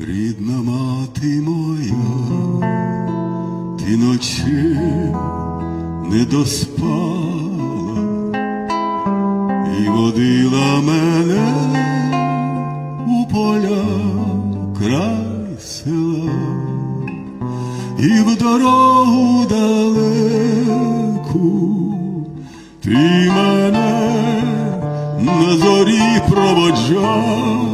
Рідна мати моя, ти ночі не доспала і водила мене у поля край села, і в дорогу далеку ти мене на зорі проводжала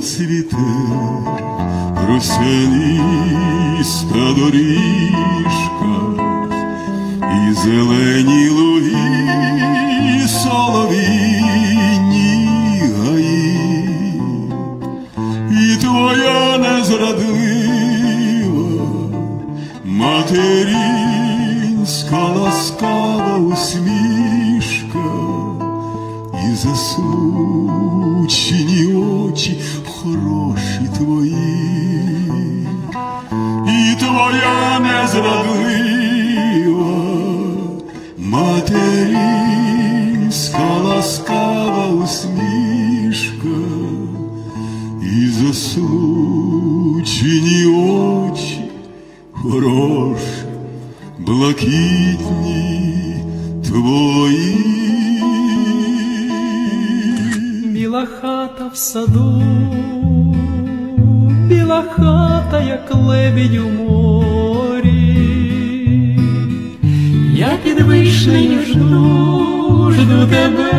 цвіте росяніста доріжка і зелені луги, і гаї, і твоя незрадлива материнська засмучені очі хороші, блакитні твої. Біла хата в саду, біла хата, як лебідь у морі. Я під вишнею жду, жду тебе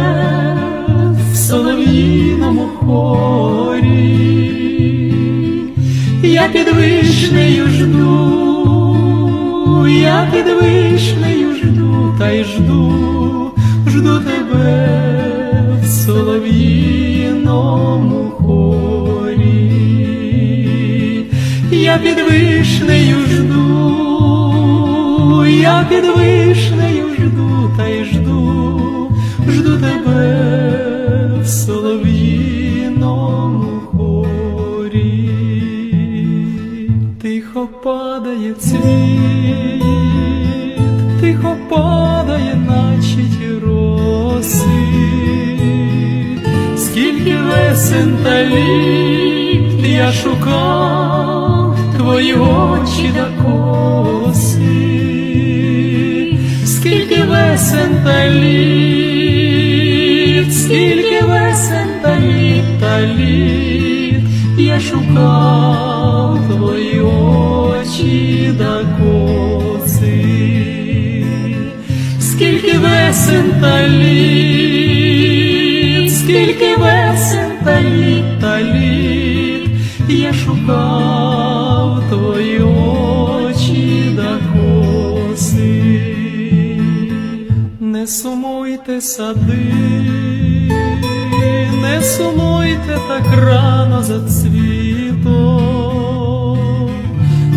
в солов'їному хорі. Я під вишнею жду, я під вишнею жду, та й жду, жду тебе в солов'їному хорі. Я під вишнею жду, я під вишнею жду, та й жду, падає цвіт, тихо падає, наче ті роси, скільки весен та літ я шукав твої очі та коси, скільки весен та літ, скільки весен та літ та літ, я шукав твої очі та літ, скільки весен та літ літ, я шукав твої очі та коси. Не сумуйте сади, не сумуйте так рано за цвітом,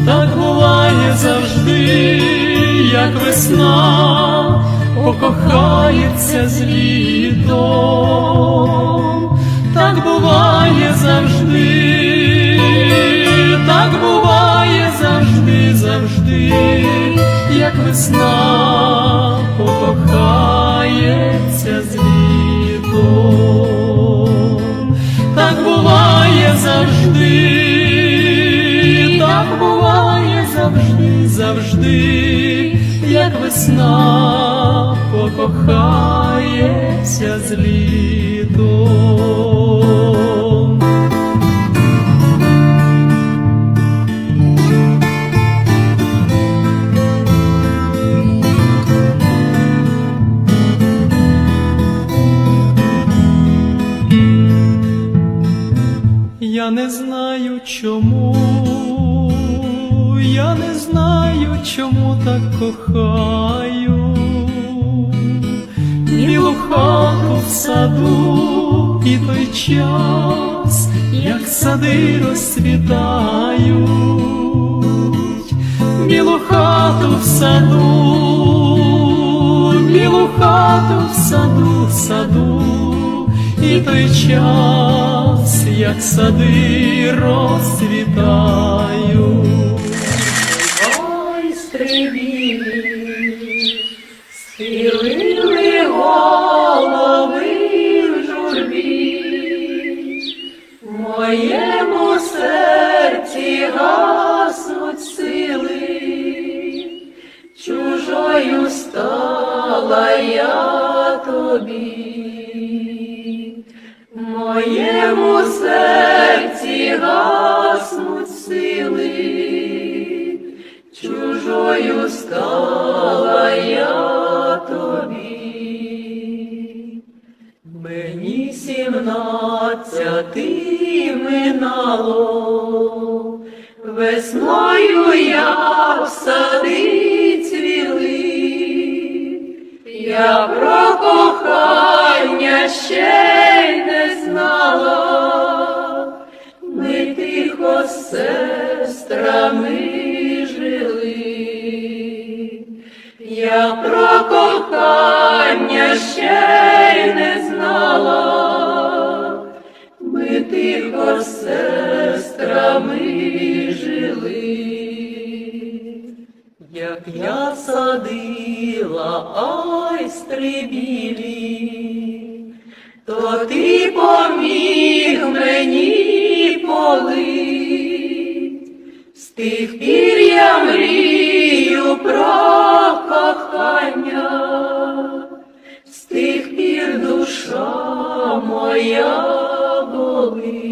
так буває завжди, як весна покохається з літом, так буває завжди, так буває завжди, завжди, як весна покохається з літом, так буває завжди, так буває завжди, завжди, як весна покохається з літом. Саду, білу хату в саду, в саду, і той час, як сади розцвітаю. Ой, стрибілі, схилили тихо з сестрами жили. Я про кохання ще й не знала, ми тихо з сестрами жили. Як я садила про кохання, з тих пір душа моя болить.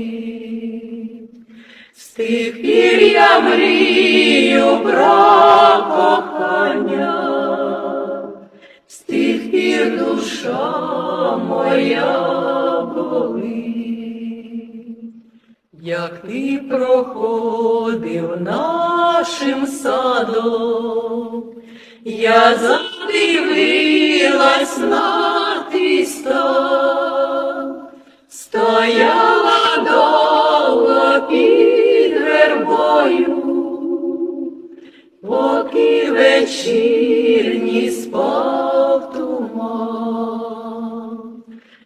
З тих пір я мрію про кохання, з тих пір душа моя болить. Як ти проходив нашим садом, я задивилась на стан, стояла довго під вербою, поки вечірній спав туман.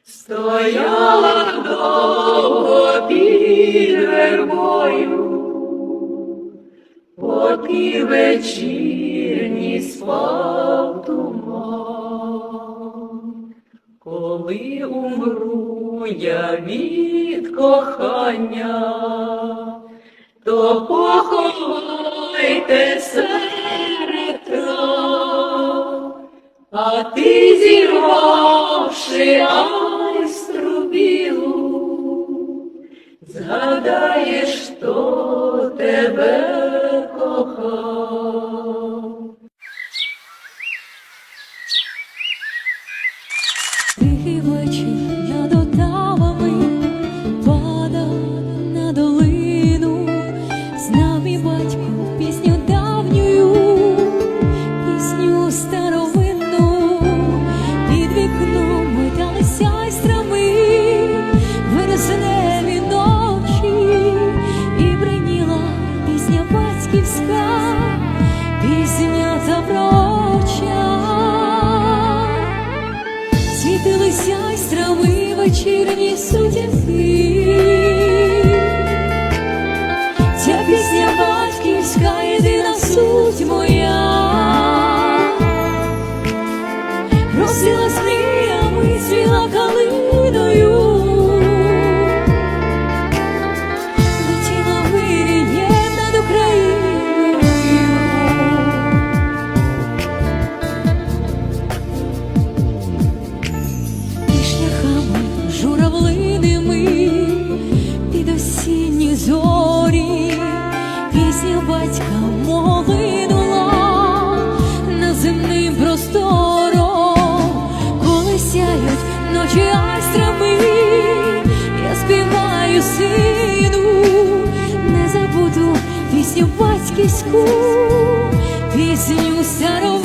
Стояла довго під вербою, поки вечірній спав туман. Коли умру я від кохання, то поховайте серед трав, а ти зірвавши айстру білу, згадаєш, хто тебе пісню пісню старовинну.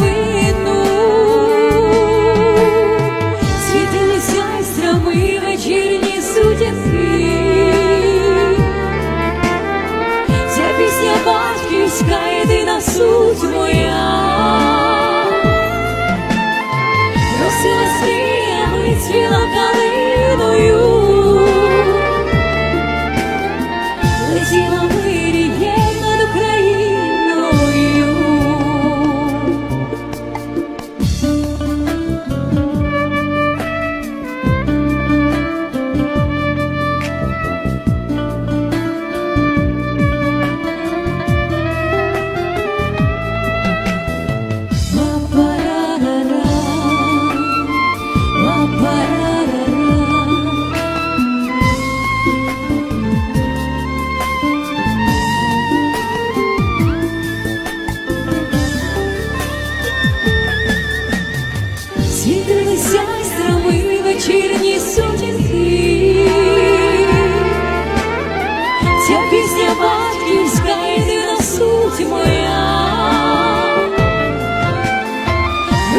Світилися й страми вечірні сутінки, ця пісня батьківська єдина суть моя,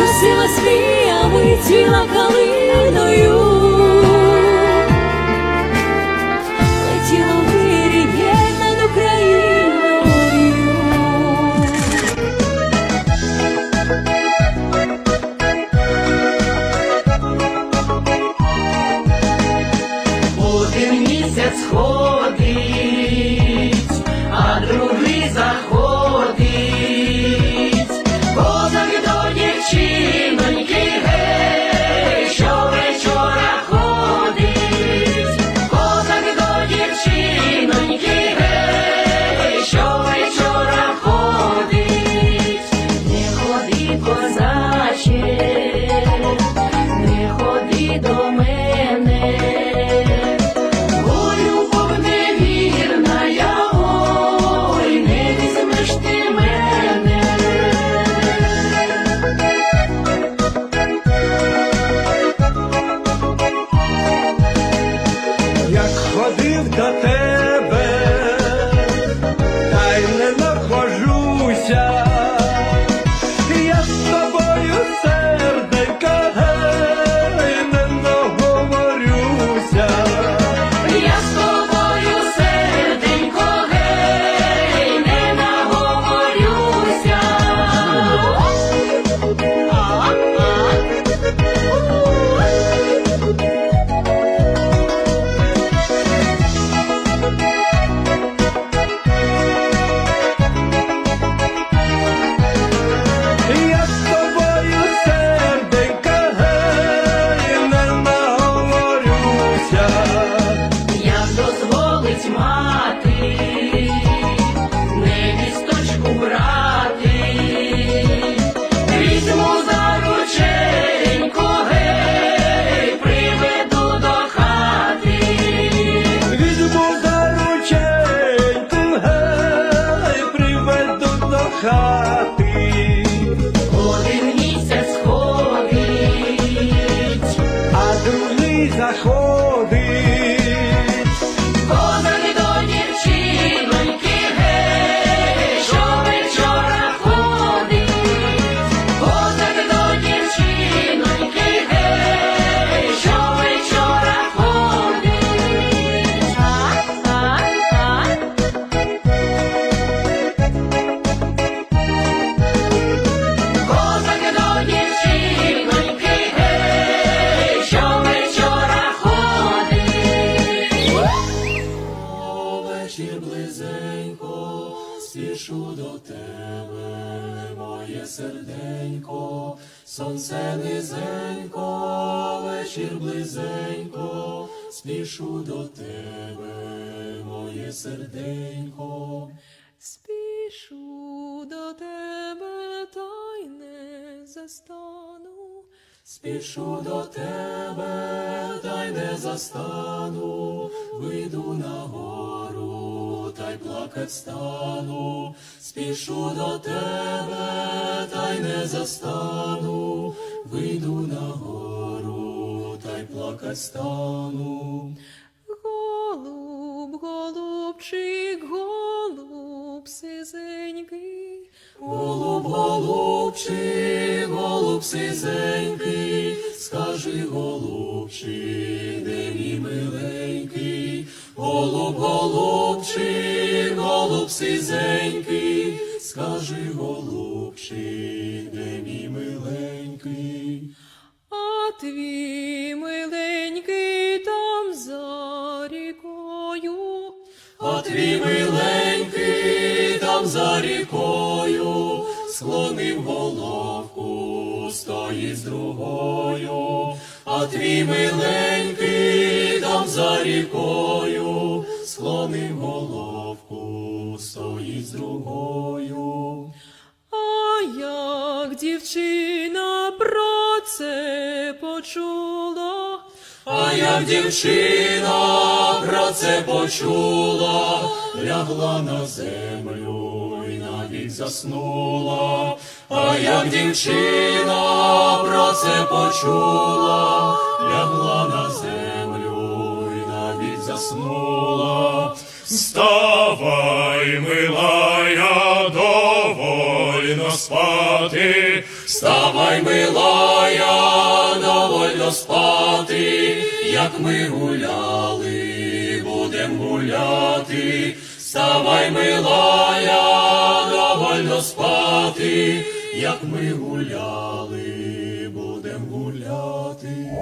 Росила смія, а вицвіла кали. pegajoso. Спішу до тебе, моє серденько. Спішу до тебе, та й не застану. Спішу до тебе, та й не застану, вийду на гору, та й плакать стану. Спішу до тебе, та й не застану, вийду на гору, плакать стану. Голуб, голубчик, голуб сизенький, голуб, голубчик, голуб сизенький, скажи, голубчик, де мій миленький, голуб, голубчик, голуб сизенький, скажи, голубчик, твій миленький там за рікою, склонив головку, стоїть з другою, а твій миленький там за рікою, дівчина про це почула, лягла на землю і навіть заснула, а як дівчина про це почула, лягла на землю і навіть заснула. Вставай, милая, довольно спати, Вставай, милая, довольно спати, як ми гуляли, будем гуляти. Вставай, милая, довольно спати, як ми гуляли, будем гуляти.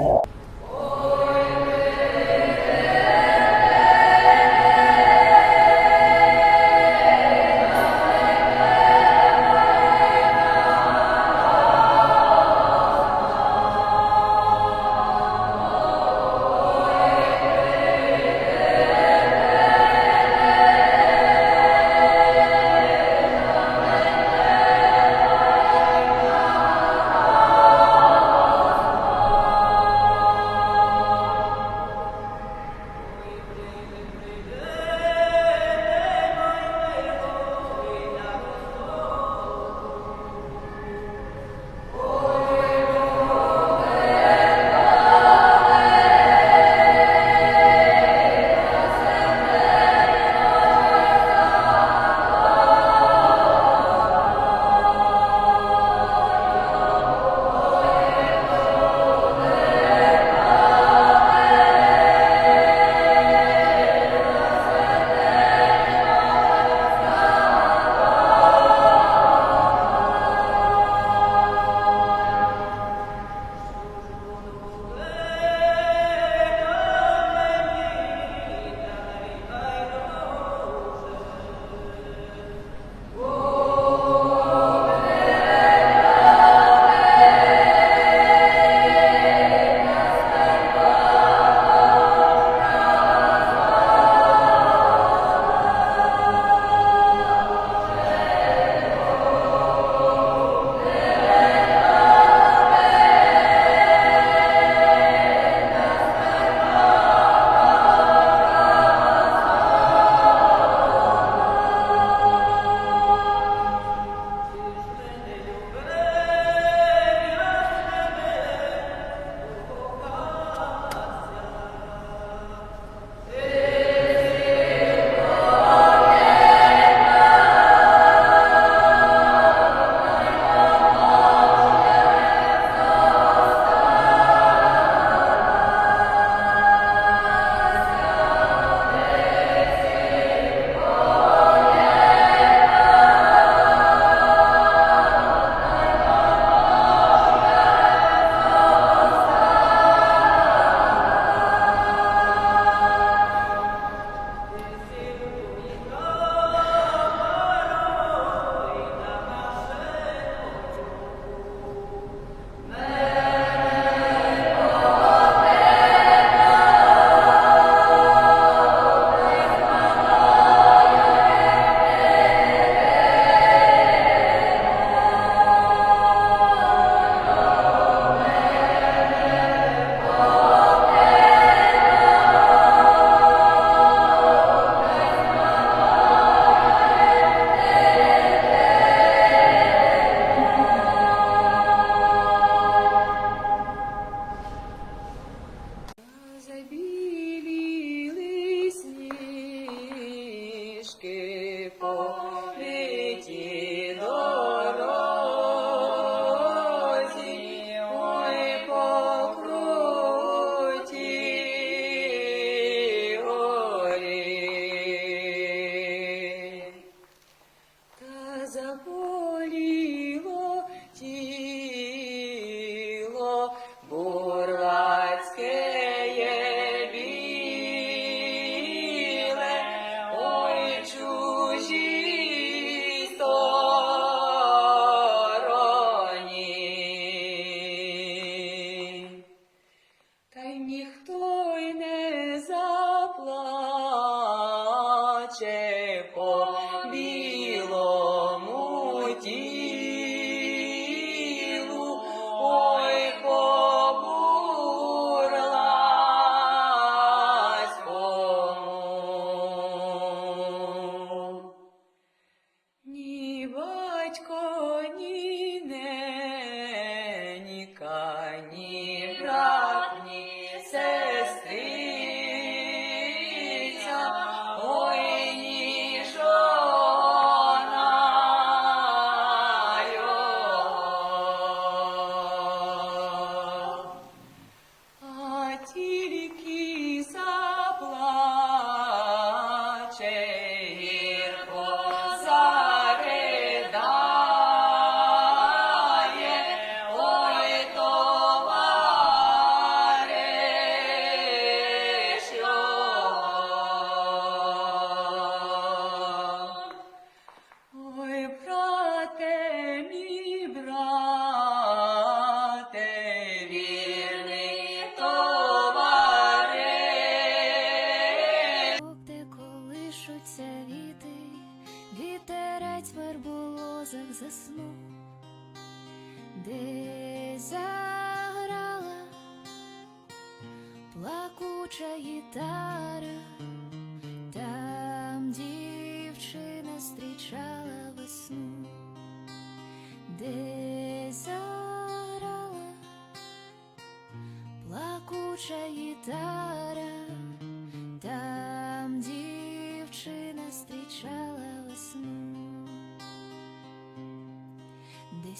Та й ніхто й не заплаче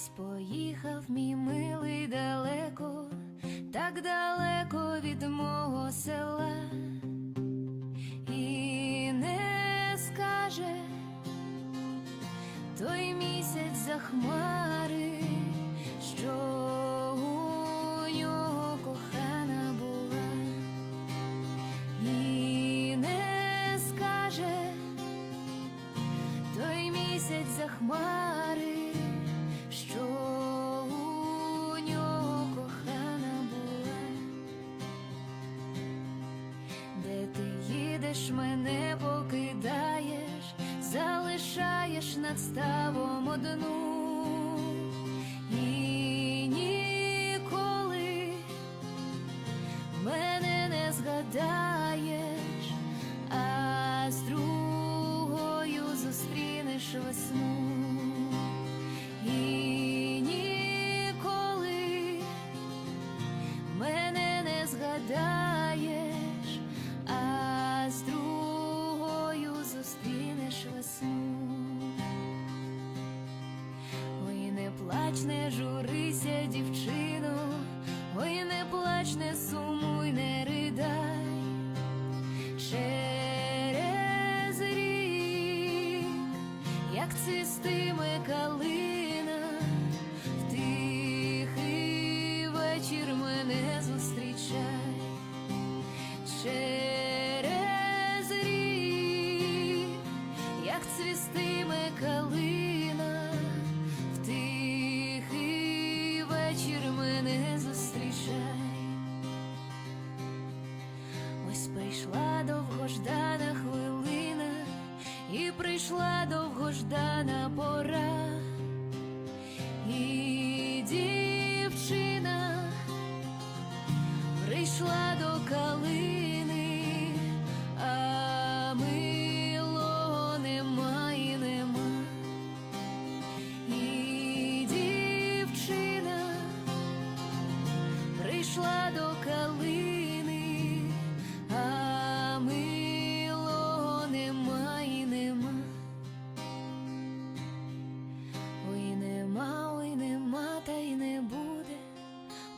Кудись поїхав мій милий далеко, так далеко від мого села, і не скаже той місяць за хмари.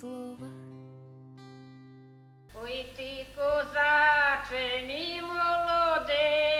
slova Oj ti kozače, ni molode